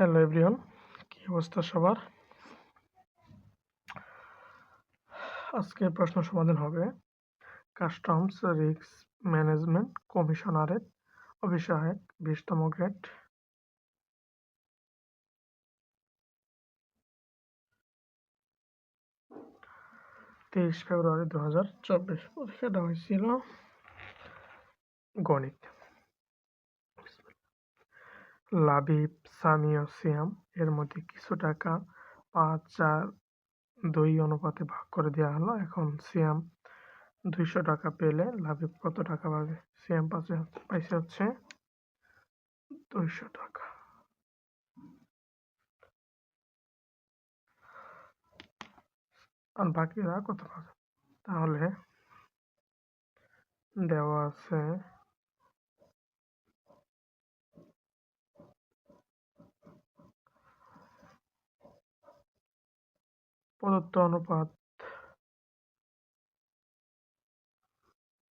Hello everyone কী অবস্থা সবার? আজকে প্রশ্ন সমাধান হবে, কাস্টমস রিস্ক ম্যানেজমেন্ট কমিশনারের অভিষেক বিশতম গ্রেড। তেইশ ফেব্রুয়ারি দু হাজার চব্বিশ, পরীক্ষাটা হয়েছিল গণিত। লাবিব সামি ও সিয়াম এর মধ্যে কিছু টাকা পাঁচ চার দুই অনুপাতে ভাগ করে দেওয়া হলো। এখন সিয়াম দুইশো টাকা পেলে লাবিব কত টাকা পাবে? সিয়াম পাশে পাইছে হচ্ছে দুইশো টাকা। আর বাকিরা কত পাবে? তাহলে দেওয়া আছে প্রদত্ত অনুপাত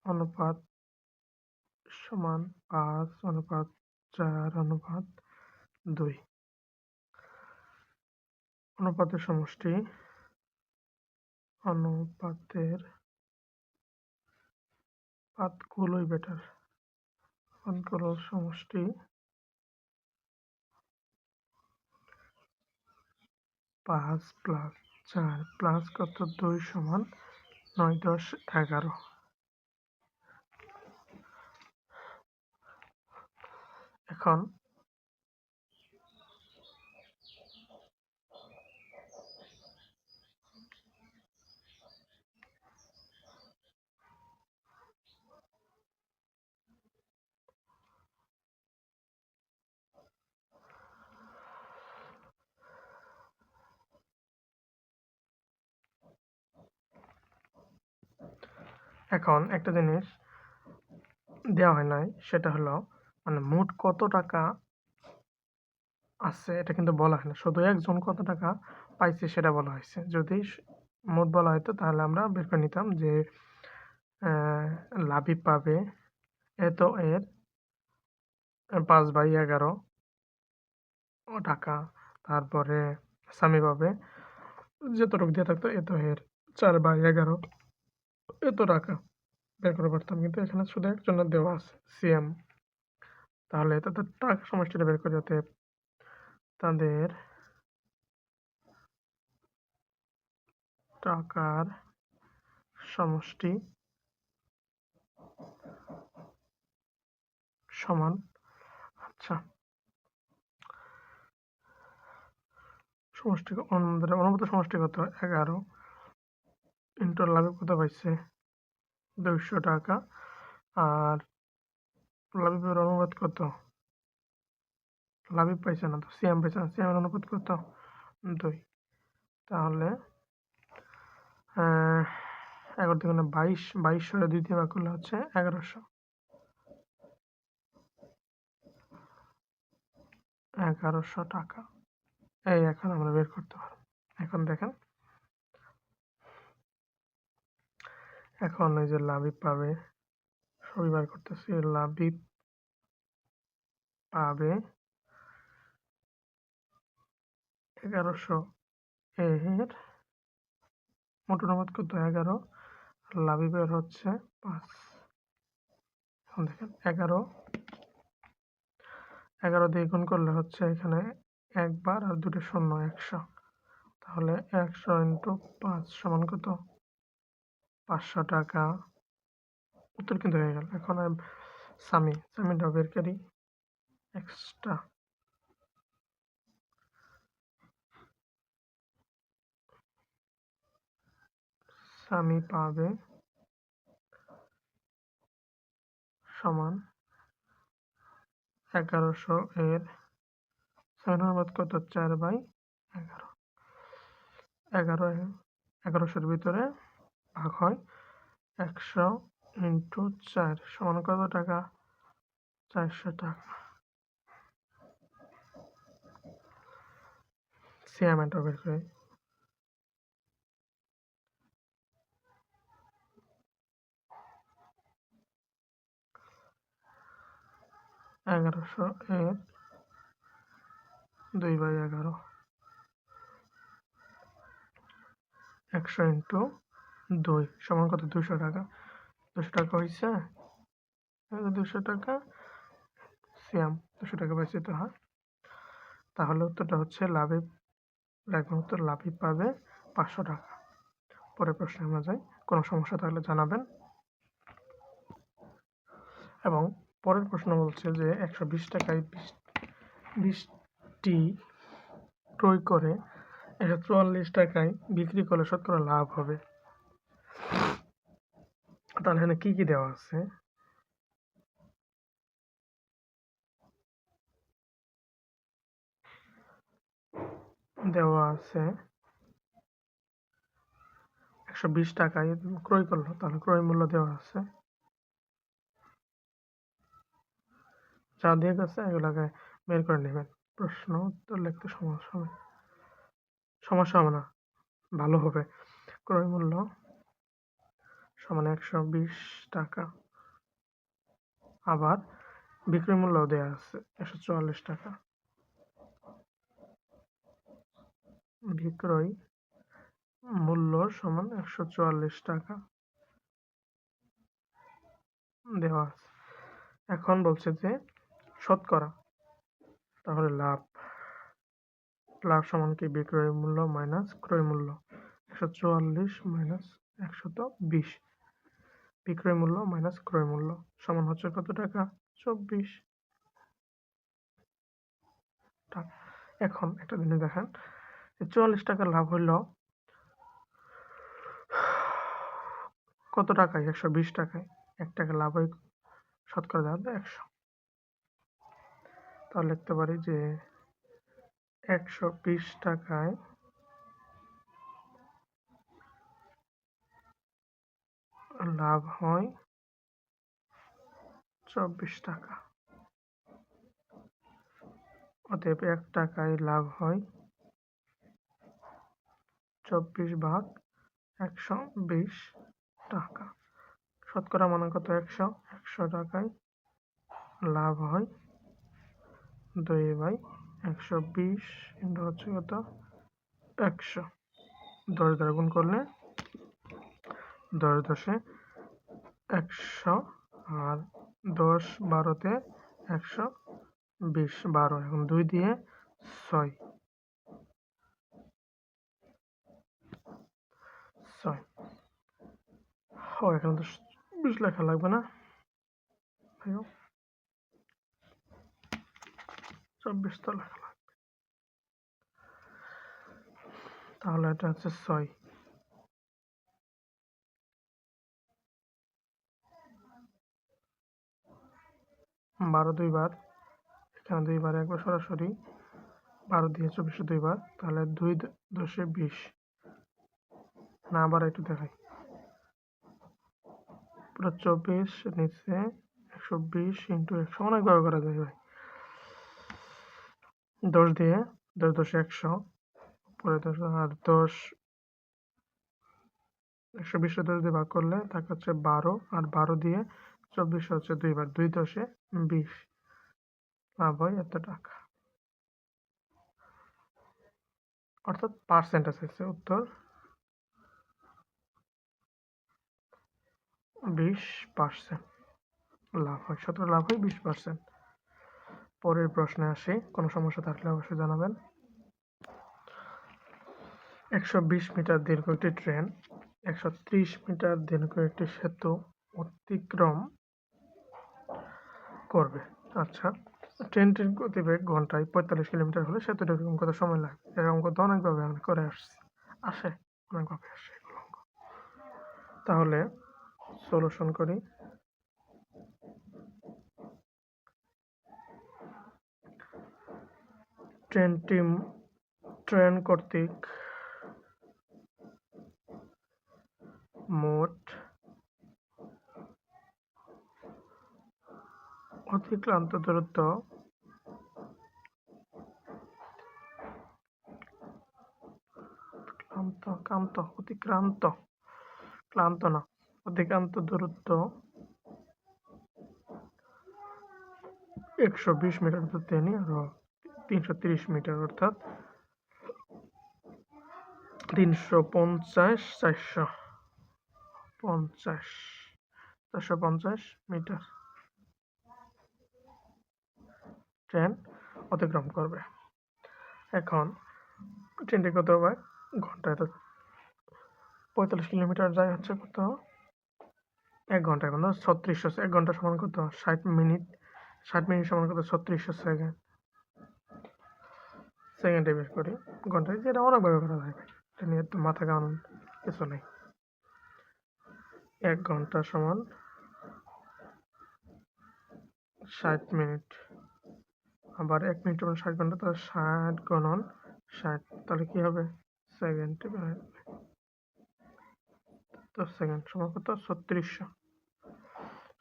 অনুপাত সমান পাঁচ, অনুপাত চার, অনুপাত দুই। অনুপাতের সমষ্টি অনুপাতের পাতগুলোই বেটার। পাতগুলোর সমষ্টি পাঁচ প্লাস চার প্লাস কত? দুই সমান নয় দশ এগারো। এখন এখন একটা জিনিস দেওয়া হয় নাই, সেটা হলো মানে মোট কত টাকা আছে এটা কিন্তু বলা হয় না। শুধু একজন কত টাকা পাইছে সেটা বলা হয়েছে। যদি মোট বলা হয়তো তাহলে আমরা বের করে নিতাম যে লাভি পাবে এত এর পাঁচ বাই এগারো টাকা। তারপরে স্বামী পাবে, যতটুকু দিয়ে থাকতো এত এর, চার বাই এগারো। এত টাকা বের করে পারতাম, কিন্তু এখানে শুধু একজনের দেওয়া আছে, সিএম। তাহলে তাদের টাকা সমষ্টিটা বের করে যাতে তাদের টাকার সমষ্টি সমান। আচ্ছা। সমষ্টি অনুভূত সমষ্টি কত? এগারো। ইন্টু লাভে কত পাইছে? দুইশো টাকা। আর লাবিবের অনুপাত কত? লাবিব পাইছে না তো? সিএম পাইছে না? সিএমের অনুপাত কত? দুই। তাহলে এগারো থেকে বাইশ বাইশশো দুই দিয়ে ভাগ করলে হচ্ছে এগারোশো। এগারোশো টাকা। এই এখন আমরা বের করতে পারব। এখন দেখেন। এখন ওই যে লাবিব পাবে সবই বার করতেছি, লাবিব পাবে এগারোশো এর মোট অনুপাত কত এগারো লাবিবের হচ্ছে পাঁচ। এখন দেখেন, এগারো। এগারো দিয়ে গুণ করলে হচ্ছে এখানে একবার আর দুটো শূন্য একশো। তাহলে একশো ইন্টু পাঁচ সমান কত? পাঁচশো টাকা। উত্তর কিন্তু হয়ে গেল। এখন স্বামী স্বামীটা বের করি এক্সট্রা। স্বামী পাবে সমান এগারোশো এর। সেভেন অনুপাত কত? চার বাই এগারো। এগারো এগারোশোর ভিতরে ভাগ হয় একশো ইন্টু চার সমান কত টাকা? চারশো টাকা। সিয়ামেন্টও বের করে। এগারোশো এর দুই বাই এগারো। একশো ইন্টু দুই, সমান কত? দুশো টাকা। দুশো টাকা হয়েছে দুশো টাকা, সিয়াম দুশো টাকা পাইছে তো হ্যাঁ? তাহলে উত্তরটা হচ্ছে লাভে উত্তর লাভই পাবে পাঁচশো টাকা। পরের প্রশ্নে আমরা যাই। কোনো সমস্যা থাকলে জানাবেন। এবং পরের প্রশ্ন বলছে যে একশো বিশ টাকায় বিশ, বিশটি ক্রয় করে, একশো চুয়াল্লিশ টাকায় বিক্রি করলে শতকরা লাভ হবে। তাহলে এখানে কি কি দেওয়া আছে? দেওয়া আছে একশো বিশ টাকায় ক্রয় করল, তাহলে ক্রয় মূল্য দেওয়া আছে। যা দিয়ে গেছে এগুলাকে বের করে নেবেন। প্রশ্ন, উত্তর লিখতে সমস্যা হবে। সমস্যা হবে না, ভালো হবে। ক্রয় মূল্য সমান একশো বিশ টাকা। আবার বিক্রয় মূল্য দেওয়া আছে একশো চুয়াল্লিশ টাকা। বিক্রয় মূল্য সমান একশো চুয়াল্লিশ টাকা দেওয়া আছে। এখন বলছে যে শতকরা তাহলে লাভ। লাভ সমান কি? বিক্রয় মূল্য মাইনাস ক্রয় মূল্য। একশো চুয়াল্লিশ মাইনাস একশত বিশ। বিক্রয় মূল্য মাইনাস ক্রয় মূল্য সমান হচ্ছে কত টাকা? চব্বিশ। এখন একটা জিনিস দেখেন চুয়াল্লিশ টাকা লাভ হইল কত টাকায়? একশো বিশ টাকায়। এক টাকা লাভ হয় শতকরা দেওয়া একশো। তাহলে লিখতে পারি যে একশো বিশ টাকায় লাভ হয় চব্বিশ টাকা। অতএব এক টাকায় লাভ হয় চব্বিশ ভাগ একশো বিশ টাকা। শতকরা মানে কত? একশো একশো টাকায় লাভ হয় দুই বাই একশো বিশ হচ্ছে কত? একশো। দশ দ্বারা গুণ করলে দশ দশে একশো আর দশ বারোতে একশো বিশ বারো এখন দুই দিয়ে ছয়। ছয়। ও, এখানে তো বিশ লেখা লাগবে না? চব্বিশ তো লেখা লাগবে। তাহলে এটা হচ্ছে ছয়। বারো দুইবার। এখানে দুইবার, একবার সরাসরি বারো দিয়ে চব্বিশে দুইবার, তাহলে দুই দশে বিশ। না, আবার একটু দেখাই। পুরো চব্বিশ নিচে একশো বিশ ইন্টু একশো, অনেক অনেকভাবে করা যায় ভাই। দশ দিয়ে, দশ দশ, একশো। পরে দশ, আর দশ, একশো বিশে দশ দিয়ে ভাগ করলে তাকে হচ্ছে বারো, আর বারো দিয়ে চব্বিশ হচ্ছে দুইবার দুই দশে বিশ। লাভ হয় এত টাকা। অর্থাৎ পার্সেন্ট আছে উত্তর। বিশ পার্সেন্ট লাভ হয়, সতেরো লাভ হয়, বিশ পার্সেন্ট পরের প্রশ্নে আসি, কোনো সমস্যা থাকলে অবশ্যই জানাবেন। একশো বিশ মিটার দীর্ঘ একটি ট্রেন, একশো ত্রিশ মিটার দীর্ঘ একটি সেতু অতিক্রম করবে। আচ্ছা ট্রেনটির গতিবেগ ঘন্টায় পঁয়তাল্লিশ কিলোমিটার হলে সেতুটি এরকম কত সময় লাগবে এরকম কত অনেকভাবে আমি করে আসছি। আসে অনেকভাবে আসে তাহলে সলিউশন করি। ট্রেনটি ট্রেন কর্তৃক মোট অতিক্রান্ত দূরত্ব। ক্লান্ত ক্লান্ত, অতিক্রান্ত। ক্লান্ত না অধিকান্ত দূরত্ব। একশো বিশ মিটার তো তেনি আরও তিনশো তিরিশ মিটার, অর্থাৎ তিনশো পঞ্চাশ, চারশো পঞ্চাশ চারশো পঞ্চাশ মিটার। ট্রেন অতিক্রম করবে। এখন ট্রেনটি কত হবে ঘন্টায় তো পঁয়তাল্লিশ কিলোমিটার যায় হচ্ছে কত এক ঘণ্টা এখন ছত্রিশশো এক ঘণ্টা সমান কত ষাট মিনিট ষাট মিনিট সমান কত ছত্রিশশো সেকেন্ড। সেকেন্ডে বের করি, ঘন্টায় যেটা অনেকভাবে করা যায়। এটা নিয়ে তো মাথা কারণ কিছু নেই। এক ঘণ্টা সমান ষাট মিনিট। আবার এক মিনিট সমান ষাট ঘণ্টা, তাহলে ষাট গণন, ষাট, তাহলে কি হবে? সেকেন্ড তো সেকেন্ড সমান কত? ছত্রিশশো।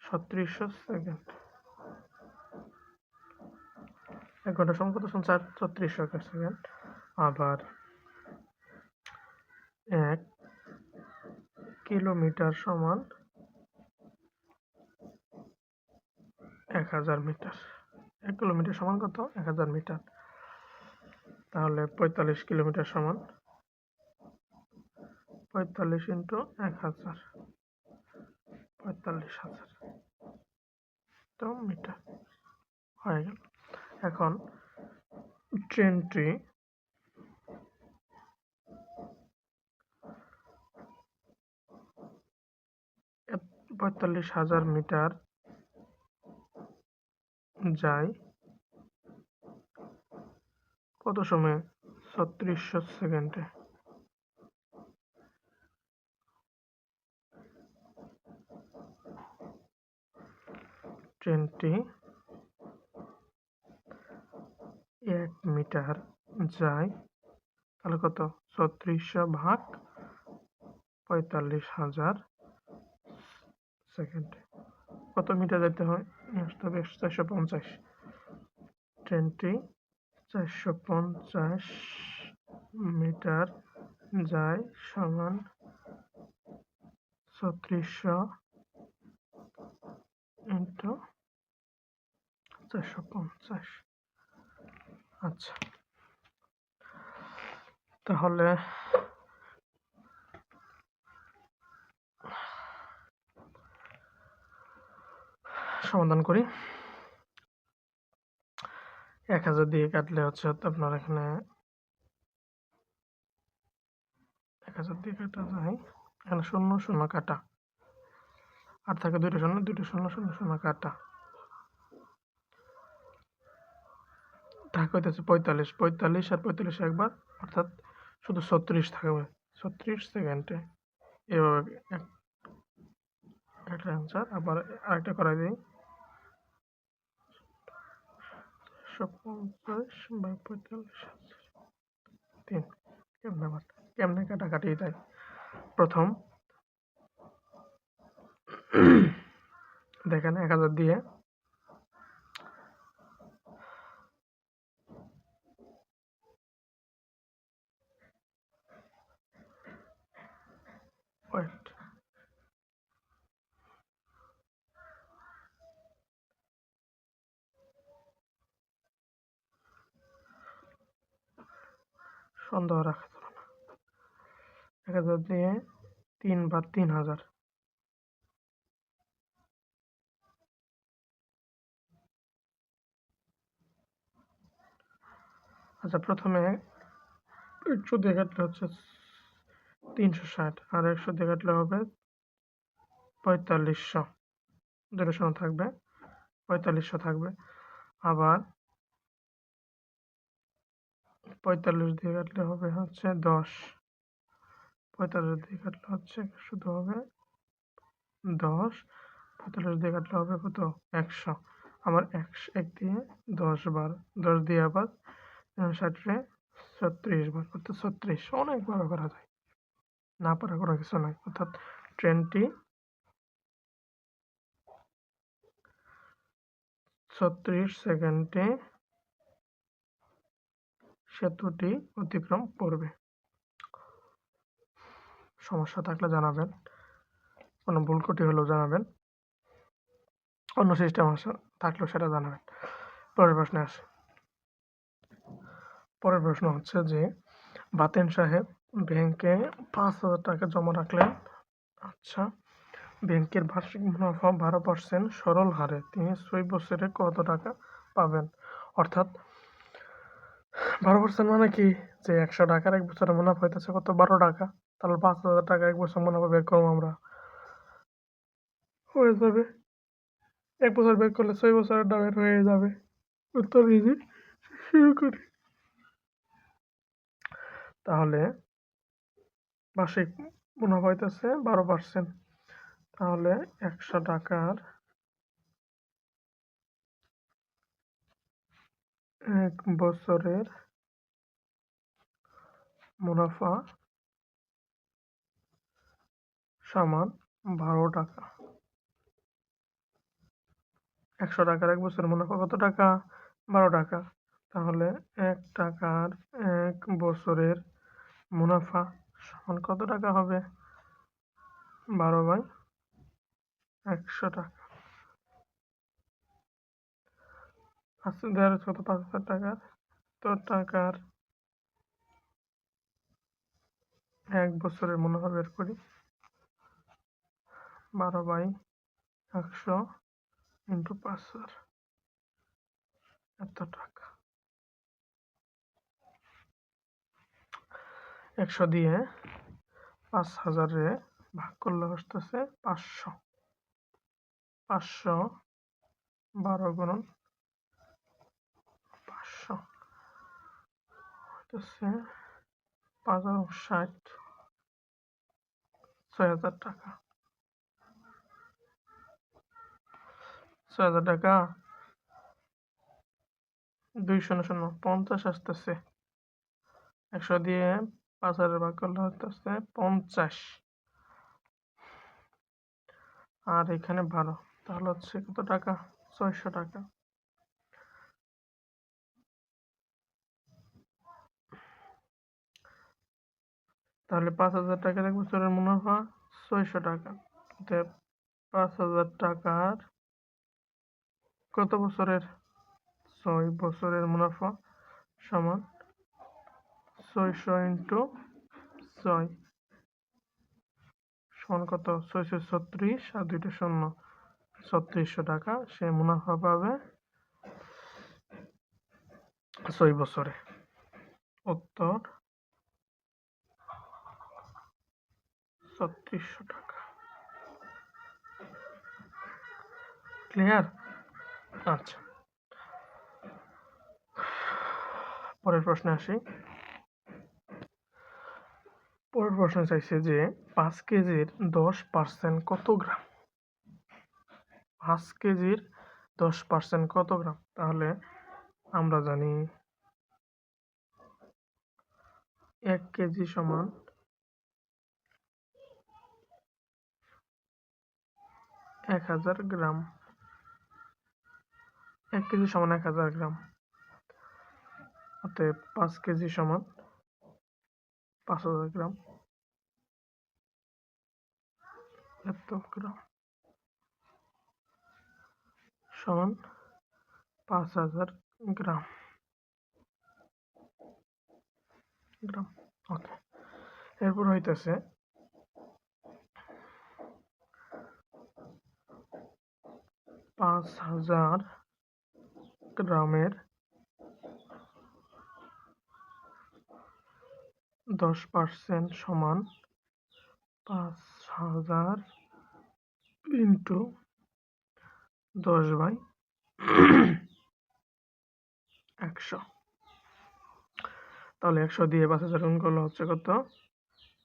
ছত্রিশশো সেকেন্ড। এক ঘণ্টা সময় কত? ছত্রিশশো সেকেন্ড আবার এক কিলোমিটার সমান এক হাজার মিটার। এক কিলোমিটার সমান কত? এক হাজার মিটার। তাহলে পঁয়তাল্লিশ কিলোমিটার সমান। পঁয়তাল্লিশ ইন্টু এক হাজার। পঁয়তাল্লিশ হাজার। তো মিটার। হয়ে গেল। এখন ট্রেনটি পঁয়তাল্লিশ হাজার মিটার যায় কত সময়ে? ছত্রিশশো সেকেন্ডে। ট্রেনটি এক মিটার। যায় তাহলে কত? ছত্রিশশো ভাগ পঁয়তাল্লিশ হাজার সেকেন্ডে। কত মিটার যেতে হয়? আসতে হবে চারশো পঞ্চাশ। ট্রেনটি চারশো পঞ্চাশ মিটার যায় সমান ছত্রিশশো ইন্টু চারশো পঞ্চাশ। আচ্ছা। তাহলে সমাধান করি। এক হাজার দিয়ে কাটলে হচ্ছে আপনার এখানে এক হাজার দিয়ে কাটা যায়। এখানে শূন্য শূন্য কাটা। আর থাকে দুইটা শূন্য দুইটা শূন্য শূন্য শূন্য কাটা। ঢাকা হইতেছে পঁয়তাল্লিশ পঁয়তাল্লিশ আর পঁয়তাল্লিশ একবার, অর্থাৎ শুধু ছত্রিশ থাকবে। ছত্রিশ সেকেন্ডে। এভাবে একটা অ্যান্সার আবার আরেকটা করাই দিই। পঞ্চাশ বা পঁয়তাল্লিশ তিন কেমনে কেমনে কাটাকাটি তাই? প্রথম দেখেন এক হাজার দিয়ে। ওয়েট সন্দেহ রাখা যাবে না। এক হাজার দিয়ে তিন বা তিন হাজার। আচ্ছা প্রথমে একশো দিয়ে কাটলে হচ্ছে তিনশো ষাট আর একশো দিয়ে কাটলে হবে পঁয়তাল্লিশশো। দুটো সময় থাকবে, পঁয়তাল্লিশশো থাকবে। আবার পঁয়তাল্লিশ দিয়ে কাটলে হবে হচ্ছে দশ। পঁয়তাল্লিশ দিয়ে কাটলে হচ্ছে শুধু হবে দশ। পঁয়তাল্লিশ দিয়ে কাটলে হবে কত? একশো। আবার একশো, এক দিয়ে দশ বার। দশ দিয়ে আবার ষাটে ছত্রিশ বার। অর্থাৎ ছত্রিশ। অনেকবার করা যায়। না পারা কোনো কিছু নয়। অর্থাৎ ট্রেনটি ছত্রিশ সেকেন্ডে সেতুটি অতিক্রম করবে। সমস্যা থাকলে জানাবেন। কোনো ভুল ত্রুটি হলেও জানাবেন। অন্য সিস্টেম আসে থাকলেও সেটা জানাবেন। পরের প্রশ্নে আসে। পরের প্রশ্ন হচ্ছে যে, বাতেন সাহেব, ব্যাংকে পাঁচ হাজার টাকা জমা রাখলেন। আচ্ছা ব্যাংকের বার্ষিক মুনাফা বারো পার্সেন্ট সরল হারে। তিনি ছয় বছরে কত টাকা পাবেন? অর্থাৎ বারো পার্সেন্ট মানে কি? যে একশো টাকার এক বছরে মুনাফা হইতেছে কত? বারো টাকা। তাহলে পাঁচ হাজার টাকা এক বছর মুনাফা বের করব আমরা। হয়ে যাবে। এক বছর বের করলে ছয় বছরের দামের হয়ে যাবে। উত্তর ইজি শুরু করি। তাহলে বার্ষিক মুনাফা হইতেছে বারো পার্সেন্ট তাহলে একশো টাকার এক বছরের মুনাফা সমান বারো টাকা। একশো টাকার এক বছরের মুনাফা কত টাকা? বারো টাকা। তাহলে এক টাকার এক বছরের মুনাফা সমান কত টাকা হবে? বারো বাই একশো টাকা। আচ্ছা দেওয়ার কত পাঁচ হাজার টাকার তো টাকার এক বছরের মুনাফা বের করি। বারো বাই একশো ইন্টু পাঁচ হাজার। এত টাকা। একশো দিয়ে পাঁচ হাজারে ভাগ করলে আসতেছে পাঁচশো। পাঁচশো বারো গুণন পাঁচশো হইতেছে পাঁচ হাজার ষাট, ছয় হাজার টাকা। ছয় হাজার টাকা? দুই শূন্য শূন্য পঞ্চাশ আসতেছে। একশো দিয়ে পাঁচ হাজার ভাগ করলে আসতেছে পঞ্চাশ। আর এখানে বারো তাহলে হচ্ছে কত টাকা? ছয়শো টাকা। তাহলে পাঁচ হাজার টাকার এক বছরের মুনাফা ছয়শো টাকা। অতএব পাঁচ হাজার টাকার কত বছরের? ছয় বছরের মুনাফা সমান ছয়শো ইন্টু ছয়। সমান কত? ছয়শো ছত্রিশ আর দুইটা শূন্য। ছত্রিশশো টাকা সে মুনাফা পাবে ছয় বছরে। উত্তর ছত্রিশশো টাকা। ক্লিয়ার আচ্ছা। পরের প্রশ্নে আসি। পরের প্রশ্ন চাইছে যে, পাঁচ কেজির দশ পার্সেন্ট কত গ্রাম? পাঁচ কেজির দশ পার্সেন্ট কত গ্রাম? তাহলে আমরা জানি এক কেজি সমান এক হাজার গ্রাম। এক কেজি সমান এক হাজার গ্রাম। অতএব পাঁচ কেজি সমান পাঁচ হাজার গ্রাম। এত গ্রাম। সমান পাঁচ হাজার গ্রাম। গ্রাম, ওকে। এরপর হইতেছে পাঁচ হাজার গ্রামের দশ পার্সেন্ট সমান পাঁচ হাজার ইন্টু দশ বাই একশো। তাহলে একশো দিয়ে পাঁচ হাজার গুণ করলে হচ্ছে কত?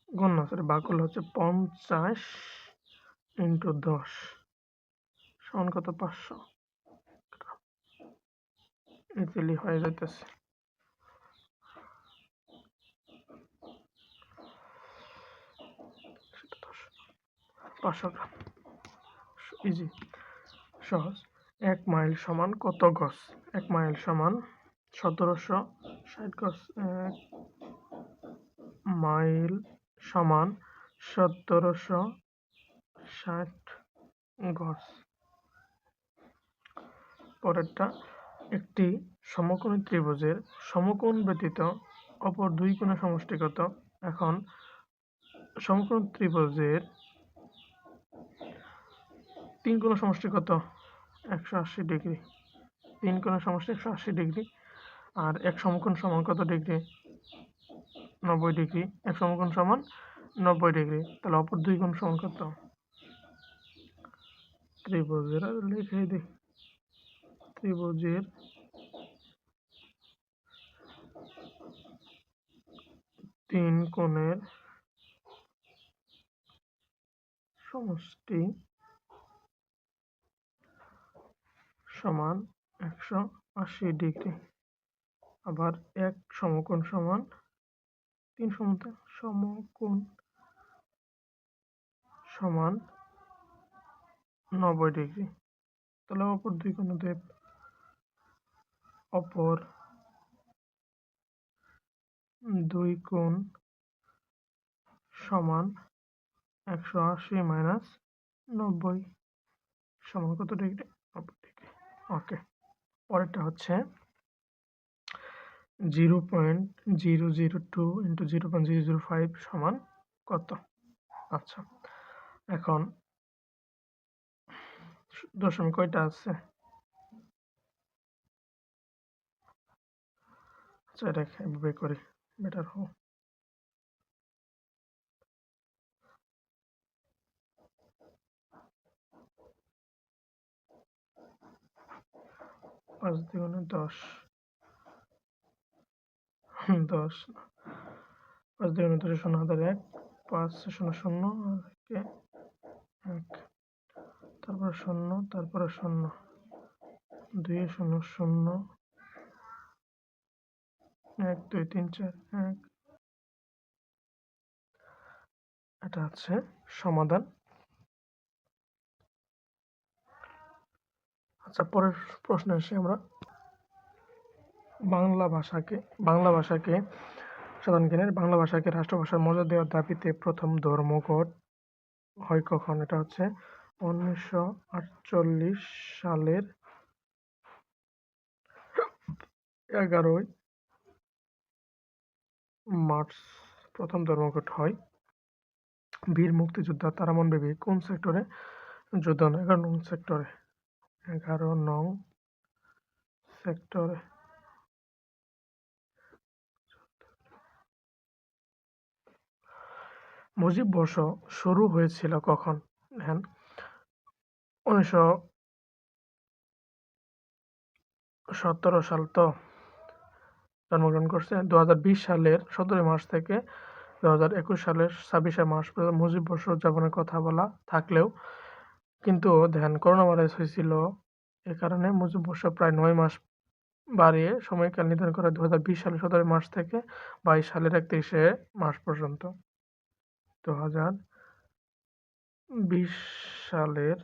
গুণ না সরি বাক করলে হচ্ছে পঞ্চাশ ইন্টু দশ। সমান কত পাঁচশো ইজিলি হয়ে যাইতেছে। পাঁচশো গ্রাম ইজি। সহজ। এক মাইল সমান কত গজ এক মাইল সমান সতেরোশো ষাট গজ এক মাইল সমান সতেরোশো ষাট গজ পরেরটা একটি সমকোণী ত্রিভুজের সমকোণ ব্যতীত অপর দুই কোণের সমষ্টি কত এখন সমকোণ ত্রিভুজের তিন কোণের সমষ্টি কত একশো আশি ডিগ্রি, তিন কোণের সমষ্টি একশো আশি ডিগ্রি আর এক সমকোণ সমান কত ডিগ্রি? নব্বই ডিগ্রি, এক সমকোণ সমান নব্বই ডিগ্রি। তাহলে অপর দুই কোণ সমান কত? ত্রিভুজের লিখে দিই। ত্রিভুজের তিন কোণের সমষ্টি সমান একশো আশি ডিগ্রি। আবার এক সমকোণ সমান তিন সমতা সমকোণ সমান নব্বই ডিগ্রি। তাহলে অপর দুই কোণদের অপর দুই কোণ সমান একশো আশি মাইনাস নব্বই সমান কত ডিগ্রি? নব্বই ডিগ্রি। ওকে পরেরটা হচ্ছে zero point zero zero two into zero point zero zero five সমান কত? আচ্ছা এখন দশমিক কয়টা আছে? আচ্ছা এটা এভাবে করি বেটার হোক পাঁচ দ্বিগুণে দশ। দশ পাঁচ দ্বিগুণে দশে শূন্য হাজার এক, পাঁচ শূন্য শূন্য এক তারপরে শূন্য তারপরে শূন্য। দুই শূন্য শূন্য। এক, দুই, তিন, চার, এক। এটা হচ্ছে সমাধান। আচ্ছা পরের প্রশ্নে আসি আমরা। বাংলা ভাষাকে বাংলা ভাষাকে সাধারণ জ্ঞানের, বাংলা ভাষাকে রাষ্ট্রভাষার মর্যাদা দেওয়ার দাবিতে প্রথম ধর্মঘট হয় কখন? এটা হচ্ছে উনিশশো আটচল্লিশ সালের এগারোই মার্চ প্রথম ধর্মঘট হয়। বীর মুক্তিযোদ্ধা তারামন বেবি কোন সেক্টরে যোগদান এগারো নং সেক্টরে এগারো নং সেক্টরে মুজিব বর্ষ শুরু হয়েছিল কখন? হ্যাঁ উনিশশো সতেরো সাল তো। জন্মগ্রহণ করছে। দু হাজার বিশ সালের সতেরোই মার্চ থেকে দু হাজার একুশ সালের ছাব্বিশে মার্চ পর্যন্ত মুজিব বর্ষ উদযাপনের কথা বলা থাকলেও কিন্তু দেখেন করোনা ভাইরাস হয়েছিল এ কারণে মুজিব বর্ষ প্রায় নয় মাস বাড়িয়ে সময়কাল নির্ধারণ করা দু হাজার বিশ সালের সতেরোই মার্চ থেকে বাইশ সালের একত্রিশে মার্চ পর্যন্ত। দু হাজার বিশ সালের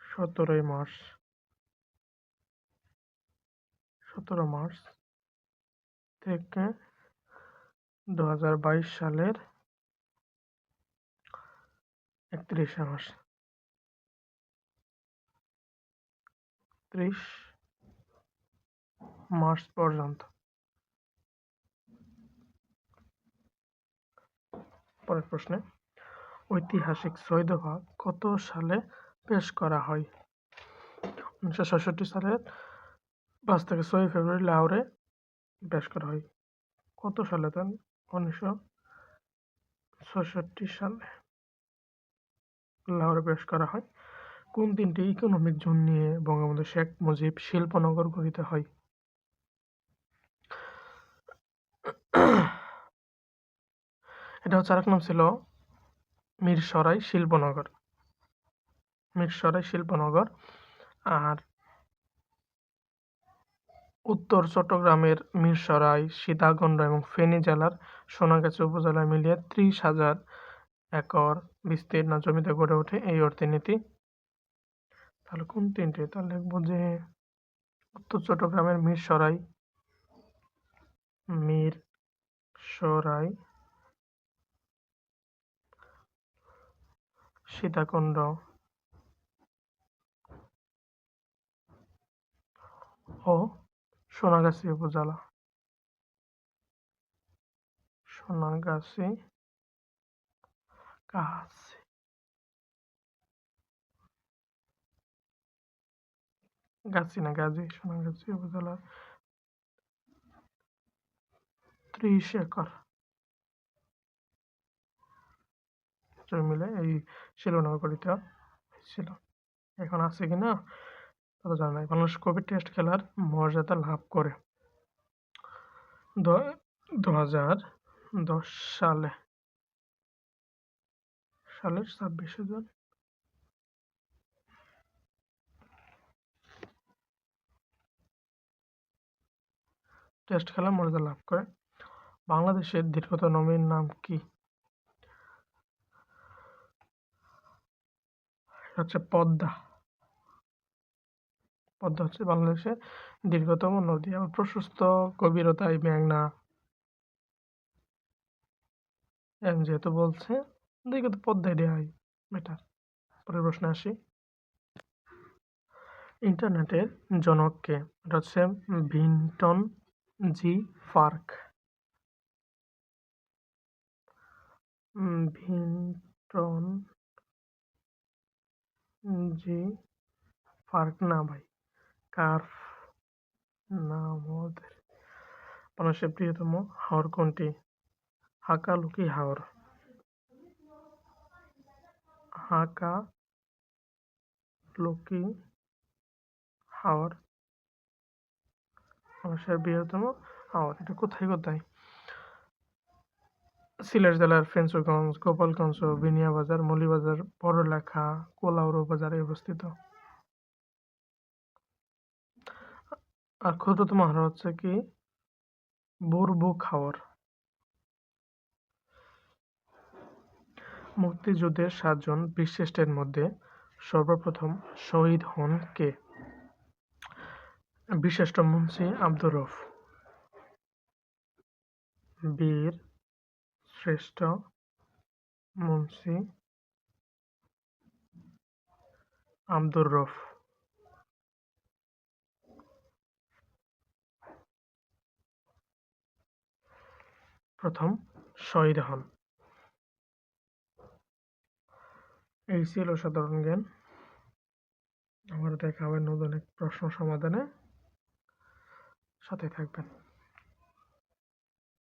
সতেরোই মার্চ সতেরো মার্চ থেকে দু হাজার বাইশ সালের একত্রিশে মার্চ ত্রিশ মার্চ পর্যন্ত। পরের প্রশ্নে, ঐতিহাসিক সৈয়দভা কত সালে পেশ করা হয়? উনিশশো সালের পাঁচ থেকে ছয় ফেব্রুয়ারি লাহোরে পেশ করা হয়। কত সালে দেন উনিশশো ছষট্টি সালে লাহোরে পেশ করা হয়। কোন তিনটি ইকোনমিক জোন নিয়ে বঙ্গবন্ধু শেখ মুজিব শিল্পনগর গঠিত হয়? এটা হচ্ছে আরেক নাম ছিল মিরসরাই শিল্পনগর। মিরসরাই শিল্পনগর। আর উত্তর চট্টগ্রামের মিরসরাই, সীতাকুণ্ড এবং ফেনী জেলার সোনাগাছি উপজেলায় মিলিয়ে ত্রিশ হাজার একর বিস্তীর্ণ জমিতে গড়ে ওঠে এই অর্থনীতি। তাহলে কোন তিনটে? তাহলে লিখব যে উত্তর চট্টগ্রামের মিরসরাই মির সরাই সীতাকুণ্ড, ও সোনাগাছি উপজেলা। সোনাগাছি গাছি গাছি না গাজী, সোনাগাছি উপজেলা। ত্রিশ একর। মিলে এই শিলনগরীতে ছিল। এখন আছে কিনা? তা জানা নাই। বাংলাদেশ কবি টেস্ট খেলার মর্যাদা লাভ করে। দু হাজার দশ সালে সালের ছাব্বিশে জুন। টেস্ট খেলার মর্যাদা লাভ করে। বাংলাদেশের দীর্ঘতম নবীর নাম কি? হচ্ছে পদ্মা। পদ্মা হচ্ছে বাংলাদেশের দীর্ঘতম নদী আবার প্রশস্ত গভীরতায় মেঘনা এম যেহেতু বলছে দীর্ঘত পদ্মায় দেওয়া হয় বেটার পরের প্রশ্নে আসি। ইন্টারনেটের জনককে, এটা হচ্ছে ভিন্টন জি ফার্ক। ভিন্টন জি ফার্ক না ভাই। কার্ফ না আমাদের মানুষের প্রিয়তম হাওর কোনটি? হাকা লুকি হাওর। হাকা লুকি হাওর। মানুষের বৃহত্তম হাওর। এটা কোথায় কোথায়? সিলেট জেলার ফেঞ্চুগঞ্জ গোপালগঞ্জ, বিনিয়াবাজার মৌলিবাজার বড়লেখা, কোলাউড় বাজারে অবস্থিত। আর ক্ষুদ্রতম হাওর হচ্ছে কি? বুরবুক হাওর মুক্তিযুদ্ধের সাতজন বীরশ্রেষ্ঠের মধ্যে সর্বপ্রথম শহীদ হন কে? বীরশ্রেষ্ঠ মুন্সি আব্দুর রউফ। বীর, শ্রেষ্ঠ মুন্সি আব্দুর রউফ। প্রথম শহীদ হন। এই ছিল সাধারণ জ্ঞান। আবার দেখা হবে নতুন এক প্রশ্ন সমাধানে। সাথে থাকবেন।